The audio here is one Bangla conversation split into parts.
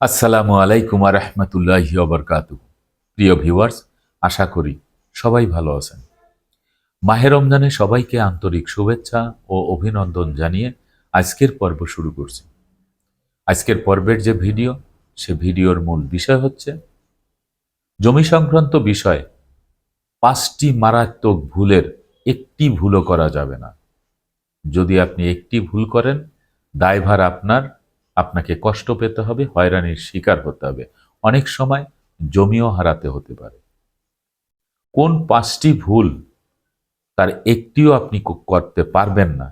আসসালামু আলাইকুম রহমতুল্লাহি অবরকাতু প্রিয় ভিউয়ার্স, আশা করি সবাই ভালো আছেন। মাহে রমজানে সবাইকে আন্তরিক শুভেচ্ছা ও অভিনন্দন জানিয়ে আজকের পর্ব শুরু করছি। আজকের পর্বের যে ভিডিও, সে ভিডিওর মূল বিষয় হচ্ছে, জমি সংক্রান্ত বিষয়ে পাঁচটি মারাত্মক ভুলের একটি ভুলও করা যাবে না। যদি আপনি একটি ভুল করেন, দায়ভার আপনার আপনাকে কষ্ট পেতে হবে, হয়রানির শিকার হতে হবে। অনেক সময় জমিও হারাতে হতে পারে। কোন পাঁচটি ভুল তার একটিও আপনি করতে পারবেন না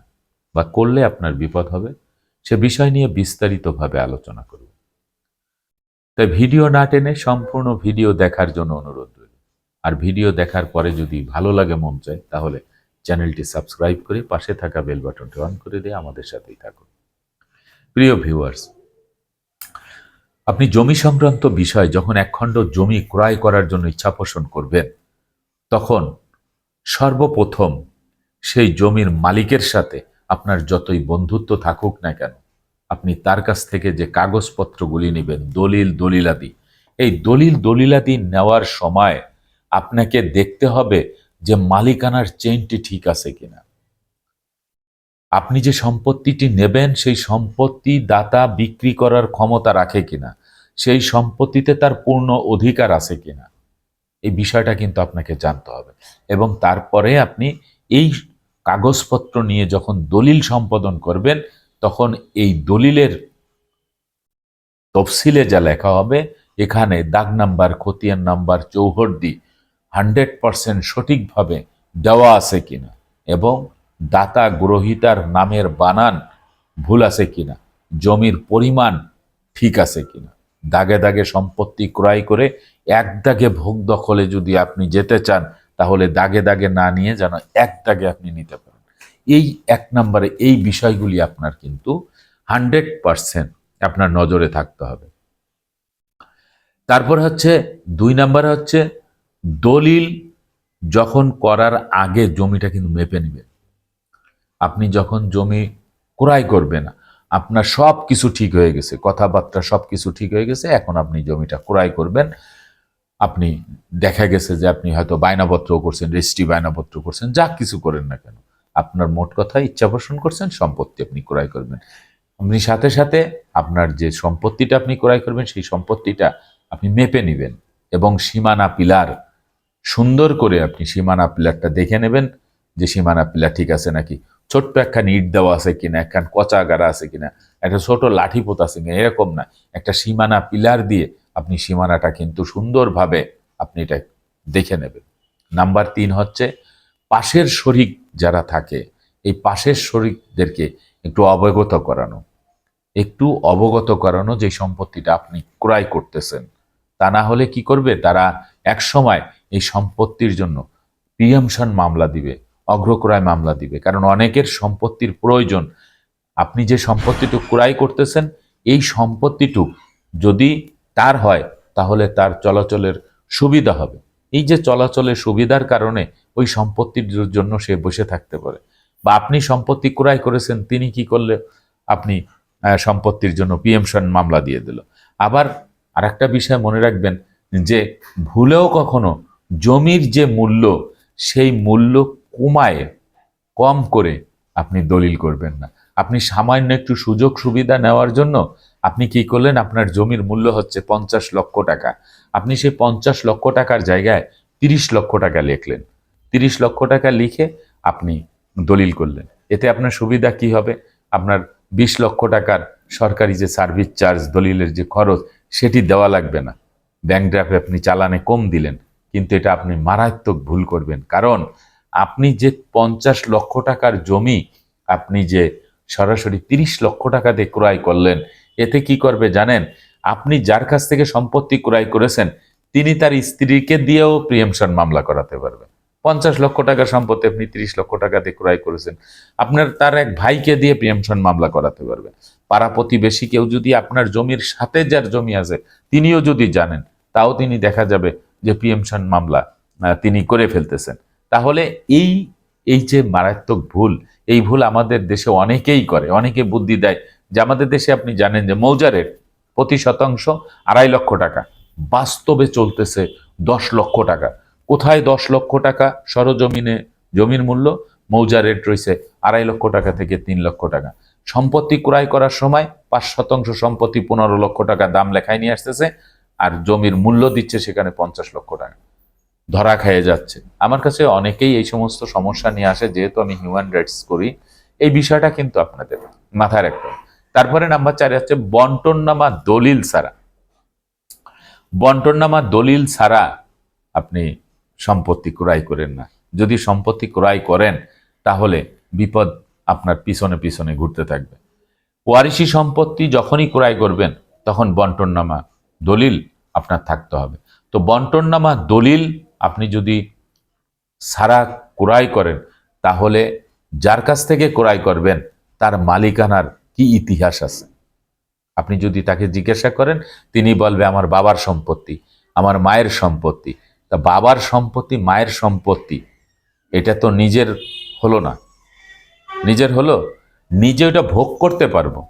বা করলে আপনার বিপদ হবে, সে বিষয় নিয়ে বিস্তারিতভাবে আলোচনা করব তাই ভিডিও না টেনে সম্পূর্ণ ভিডিও দেখার জন্য অনুরোধ রইল। আর ভিডিও দেখার পরে যদি ভালো লাগে, মন চায়, তাহলে চ্যানেলটি সাবস্ক্রাইব করে পাশে থাকা বেল বাটনটি অন করে দিয়ে আমাদের সাথেই থাকুন। প্রিয় ভিউয়ার্স, আপনি জমি সংক্রান্ত বিষয় যখন একখণ্ড জমি ক্রয় করার জন্য ইচ্ছা পোষণ করবেন, তখন সর্বপ্রথম সেই জমির মালিকের সাথে আপনার যতই বন্ধুত্ব থাকুক না কেন, আপনি তার কাছ থেকে যে কাগজপত্রগুলি নেবেন, দলিল দলিলাদি, এই দলিল দলিলাদি নেওয়ার সময় আপনাকে দেখতে হবে যে মালিকানার চেইনটি ঠিক আছে কিনা। আপনি যে সম্পত্তিটি নেবেন, সেই সম্পত্তি দাতা বিক্রি করার ক্ষমতা রাখে কিনা? সেই সম্পত্তিতে তার পূর্ণ অধিকার আছে কিনা? এই বিষয়টা কিন্তু আপনাকে জানতে হবে। এবং তারপরে আপনি এই কাগজপত্র নিয়ে যখন দলিল সম্পাদন করবেন, তখন এই দলিলের তফসিলে যা লেখা হবে, এখানে দাগ নাম্বার, খতিয়ান নাম্বার, চৌহদ্দি, হান্ড্রেড পারসেন্ট সঠিকভাবে দেওয়া আছে কিনা? এবং দাতা গ্রহিতার নামের বানান ভুল আছে কিনা? জমির পরিমাণ ঠিক আছে কিনা? দাগে দাগে সম্পত্তি ক্রয় করে এক দাগে ভোগ দখলে যদি আপনি যেতে চান, তাহলে দাগে দাগে না নিয়ে যেন এক দাগে আপনি নিতে পারেন। এই এক নম্বরে এই বিষয়গুলি আপনার কিন্তু হান্ড্রেড পারসেন্ট আপনার নজরে থাকতে হবে। তারপর হচ্ছে, দুই নম্বরে হচ্ছে, দলিল যখন করার আগে জমিটা কিন্তু মেপে নেবেন। আপনি যখন জমি ক্রয় করবেন, আপনার সব কিছু ঠিক হয়ে গেছে, কথাবার্তা সব কিছু ঠিক হয়ে গেছে, এখন আপনি জমিটা ক্রয় করবেন। আপনি দেখা গেছে যে আপনি হয়তো বায়নাপত্র করছেন, রেজিস্ট্রি বায়নাপত্র করছেন, যা কিছু করেন না কেন। আপনার মোট কথা ইচ্ছা পোষণ করছেন, সম্পত্তি আপনি ক্রয় করবেন। আপনি সাথে সাথে আপনার যে সম্পত্তিটা আপনি ক্রয় করবেন, সেই সম্পত্তিটা আপনি মেপে নেবেন এবং সীমানা পিলার সুন্দর করে আপনি সীমানা পিলারটা দেখে নেবেন যে সীমানা পিলার ঠিক আছে নাকি। ছোট্ট একখান ইট দেওয়া আছে কিনা, একখান কচা গাড়া আছে কিনা, একটা ছোট লাঠি পোতা আছে কিনা, এরকম না। একটা সীমানা পিলার দিয়ে আপনি সীমানাটা কিন্তু সুন্দরভাবে আপনি এটা দেখে নেবেন। নাম্বার তিন হচ্ছে, পাশের শরিক যারা থাকে, এই পাশের শরিকদেরকে একটু অবগত করানো। একটু অবগত করানো যে সম্পত্তিটা আপনি ক্রয় করতেছেন। তা না হলে কি করবে? তারা এক সময় এই সম্পত্তির জন্য প্রিয়ামশন মামলা দিবে। অগ্রক্রয় মামলা দিবে। কারণ অনেকের সম্পত্তির প্রয়োজন। আপনি যে সম্পত্তিটুক ক্রয় করতেছেন, এই সম্পত্তিটুক যদি তার হয়, তাহলে তার চলাচলের সুবিধা হবে। এই যে চলাচলের সুবিধার কারণে ওই সম্পত্তির জন্য সে বসে থাকতে পারে। বা আপনি সম্পত্তি ক্রয় করেছেন, তিনি কি করলে আপনি সম্পত্তির জন্য পিএমশন মামলা দিয়ে দিল। আবার আরেকটা বিষয় মনে রাখবেন যে, ভুলেও কখনো জমির যে মূল্য, সেই মূল্য কমায় কম করে আপনি দলিল করবেন না। আপনি সামান্য একটু সুযোগ সুবিধা নেওয়ার জন্য আপনি কি করলেন? আপনার জমির মূল্য হচ্ছে পঞ্চাশ লক্ষ টাকা। আপনি সেই পঞ্চাশ লক্ষ টাকার জায়গায় তিরিশ লক্ষ টাকা লিখলেন। তিরিশ লক্ষ টাকা লিখে আপনি দলিল করলেন। এতে আপনার সুবিধা কি হবে? আপনার বিশ লক্ষ টাকার সরকারি যে সার্ভিস চার্জ দলিলের যে খরচ, সেটি দেওয়া লাগবে না। ব্যাংক ড্রাফে আপনি চালানে কম দিলেন, কিন্তু এটা আপনি মারাত্মক ভুল করবেন। কারণ আপনি যে পঞ্চাশ লক্ষ টাকার জমি আপনি যে সরাসরি তিরিশ লক্ষ টাকা দিয়ে ক্রয় করলেন, এতে কি করবে জানেন? আপনি যার কাছ থেকে সম্পত্তি ক্রয় করেছেন, তিনি তার স্ত্রীকে দিয়েও প্রিয়েমশন মামলা করাতে পারবেন পঞ্চাশ লক্ষ টাকার সম্পত্তি আপনি তিরিশ লক্ষ টাকা দিয়ে ক্রয় করেছেন, আপনার তার এক ভাইকে দিয়ে প্রিয়েমশন মামলা করাতে পারবেন পাড়া প্রতিবেশী কেউ যদি আপনার জমির সাথে যার জমি আছে, তিনিও যদি জানেন, তাও তিনি দেখা যাবে যে প্রিয়েমশন মামলা তিনি করে ফেলতেছেন। তাহলে এই এই যে মারাত্মক ভুল, এই ভুল আমাদের দেশে অনেকেই করে, অনেকে বুদ্ধি দেয় যে আমাদের দেশে আপনি জানেন যে মৌজারের প্রতি শতাংশ আড়াই লক্ষ টাকা, বাস্তবে চলতেছে দশ লক্ষ টাকা। কোথায় দশ লক্ষ টাকা? সরজমিনে জমির মূল্য মৌজা রেট রয়েছে আড়াই লক্ষ টাকা থেকে তিন লক্ষ টাকা। সম্পত্তি ক্রয় করার সময় পাঁচ শতাংশ সম্পত্তি পনেরো লক্ষ টাকা দাম লেখায় নিয়ে আসতেছে, আর জমির মূল্য দিচ্ছে সেখানে পঞ্চাশ লক্ষ টাকা। ধরা খেয়ে যাচ্ছে। আমার কাছে অনেকেই এই সমস্ত সমস্যা নিয়ে আসে, যেহেতু আমি হিউম্যান রাইটস করি। এই বিষয়টা কিন্তু আপনাদের মাথায় রাখতে তারপরে নাম্বার চারে হচ্ছে বন্টননামা দলিল ছাড়া। বন্টননামা দলিল ছাড়া আপনি সম্পত্তি ক্রয় করেন না। যদি সম্পত্তি ক্রয় করেন, তাহলে বিপদ আপনার পিছনে পিছনে ঘুরতে থাকবে। ওয়ারিশি সম্পত্তি যখনই ক্রয় করবেন, তখন বন্টননামা দলিল আপনার থাকতে হবে। তো বন্টননামা দলিল আপনি যদি সারা ক্রয় করেন, তাহলে যার কাছ থেকে ক্রয় করবেন, তার মালিকানার কি ইতিহাস আছে? আপনি যদি তাকে জিজ্ঞাসা করেন, তিনি বলবে, আমার বাবার সম্পত্তি, আমার মায়ের সম্পত্তি। তা বাবার সম্পত্তি, মায়ের সম্পত্তি, এটা তো নিজের হলো না। নিজের হলো, নিজে ওটা ভোগ করতে পারব।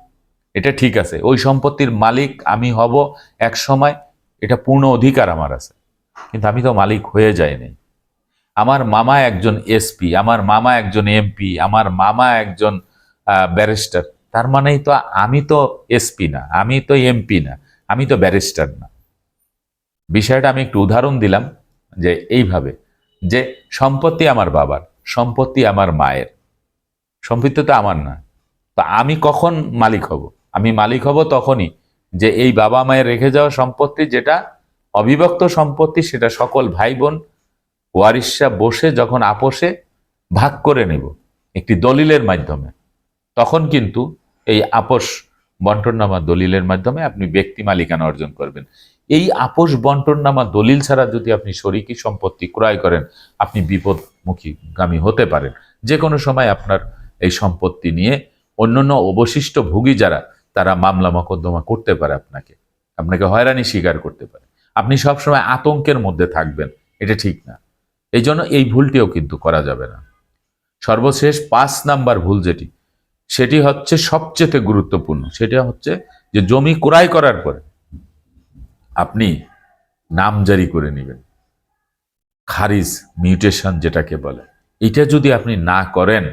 এটা ঠিক আছে, ওই সম্পত্তির মালিক আমি হব এক সময়, এটা পূর্ণ অধিকার আমার আছে। কিন্তু আমি তো মালিক হয়ে যাইনি। আমার মামা একজন এসপি, আমার মামা একজন এমপি, আমার মামা একজন ব্যারিস্টার। তার মানেই তো আমি তো এসপি না, আমি তো এমপি না, আমি তো ব্যারিস্টার না। বিষয়টা আমি একটু উদাহরণ দিলাম যে এইভাবে, যে সম্পত্তি আমার বাবার, সম্পত্তি আমার মায়ের, সম্পত্তি তো আমার না। তো আমি কখন মালিক হব? আমি মালিক হব তখনই যে এই বাবা মায়ের রেখে যাওয়া সম্পত্তি যেটা অবিভক্ত সম্পত্তি সেটা সকল ভাই বোন ওয়ারিশা বসে যখন আপোষে ভাগ করে নেব একটি দলিলের মাধ্যমে, তখন কিন্তু এই আপোষ বন্টননামা দলিলের মাধ্যমে আপনি ব্যক্তি মালিকানা অর্জন করবেন। এই আপোষ বন্টননামা দলিল ছাড়া যদি আপনি শরিকি সম্পত্তি ক্রয় করেন, আপনি বিপদমুখী গামী হতে পারেন। যে কোনো সময় আপনার এই সম্পত্তি নিয়ে অন্যান্য অবশিষ্ট ভোগী যারা, তারা মামলা মকদ্দমা করতে পারে আপনাকে। আপনাকে হয়রানি স্বীকার করতে পারে। আপনি সবসময় আতঙ্কের মধ্যে থাকবেন, এটা ঠিক না। এই জন্য এই ভুলটিও কিন্তু করা যাবে না। সর্বশেষ পাঁচ নাম্বার ভুল যেটি, সেটি হচ্ছে সবচেয়ে গুরুত্বপূর্ণ। সেটা হচ্ছে যে জমি ক্রয় করার পরে আপনি নাম জারি করে নেবেন। খারিজ, মিউটেশন যেটাকে বলে। এটা যদি আপনি না করেন,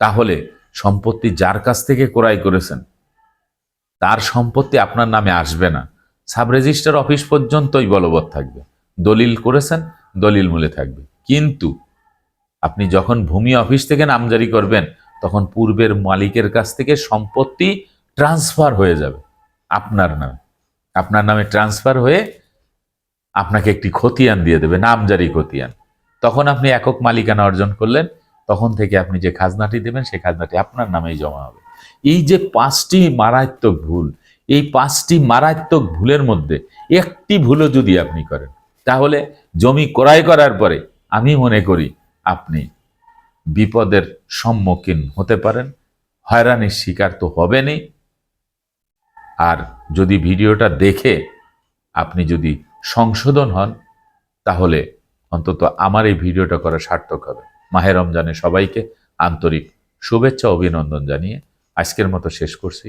তাহলে সম্পত্তি যার কাছ থেকে ক্রয় করেছেন, তার সম্পত্তি আপনার নামে আসবে না। সাব রেজিস্টার অফিস পর্যন্তই বলবৎ থাকবে। দলিল করেছেন, দলিল মূলে থাকবে। কিন্তু আপনি যখন ভূমি অফিস থেকে নামজারি করবেন, তখন পূর্বের মালিকের কাছ থেকে সম্পত্তি ট্রান্সফার হয়ে যাবে আপনার নামে। আপনার নামে ট্রান্সফার হয়ে আপনাকে একটি খতিয়ান দিয়ে দেবে, নামজারি খতিয়ান। তখন আপনি একক মালিকানা অর্জন করলেন, তখন থেকে আপনি যে খাজনাটি দেবেন, সেই খাজনাটি আপনার নামেই জমা হবে। এই যে পাঁচটি মারাত্মক ভুল এই পাঁচটি মারাত্মক ভুলের মধ্যে একটি ভুলও যদি আপনি করেন, তাহলে জমি ক্রয় করার পরে আমি মনে করি আপনি বিপদের সম্মুখীন হতে পারেন, হয়রানির শিকার তো হবেনই। আর যদি ভিডিওটা দেখে আপনি যদি সংশোধন হন, তাহলে অন্তত আমার এই ভিডিওটা করা সার্থক হবে। মাহে রমজানে সবাইকে আন্তরিক শুভেচ্ছা, অভিনন্দন জানিয়ে আজকের মতো শেষ করছি।